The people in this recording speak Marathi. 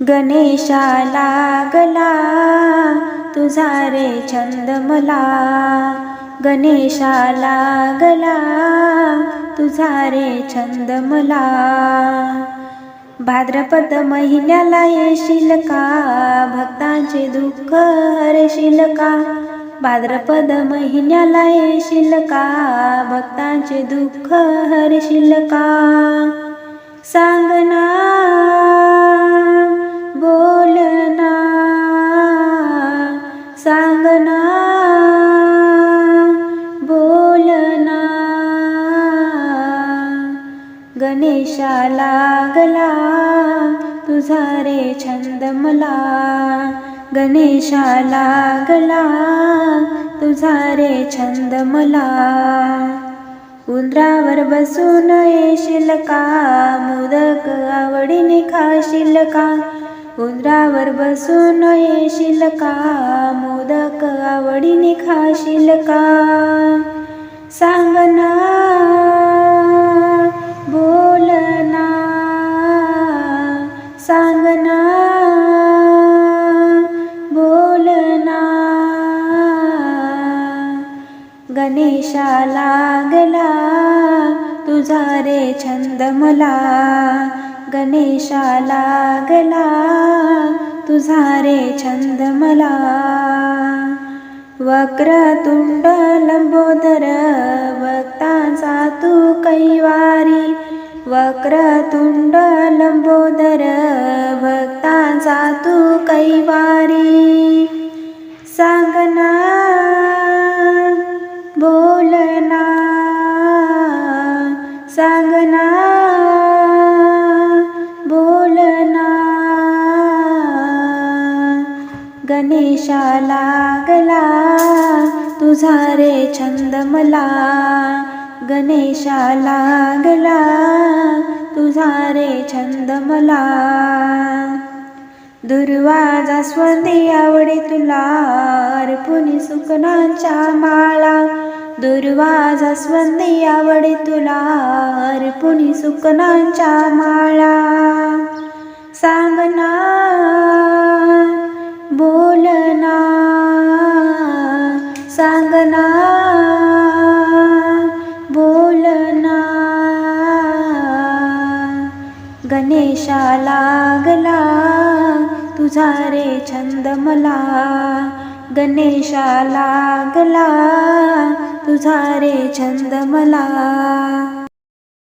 गणेशा लागला तुझा रे छंद मला. गणेशा लागला तुझा रे छंद मला. भाद्रपद महिन्याला येशील का? भक्तांचे दुःख हरशील का? भाद्रपद महिन्याला येशील का? भक्तांचे दुःख हरशील का? सांगना सांगना बोलना. गणेशा लागला तुझा रे छंद मला. गणेशा लागला तुझा रे छंद मला. उंदरावर बसून येशील का? मोदक आवडीने खाशील का? उंदरावर बसून येशील का? मोदक आवडीने खाशील का? सांगना बोलना बोल बोलना गणेशा लागला तुझा रे छंद मला. गणेशा लागला. तुझा रे छंद मला. वक्रतुंड लंबोदर वक्तांचा तू कैवारी. वक्रतुंड लंबोदर भक्तांचा तू कैवारी. सांगना बोलना सांगना गणेशा लागला तुझा रे छंद मला गणेशा लागला तुझा रे छंद मला दुर्वाजा स्वंदी आवडे तुला अर्पुनी सुकनांच्या माळा. दुर्वाजा स्वंदी आवडे तुला अर्पुनी सुकनांच्या माळा. गणेशा लागला तुझा रे छंद मला. गणेशा लागला तुझा रे छंद मला.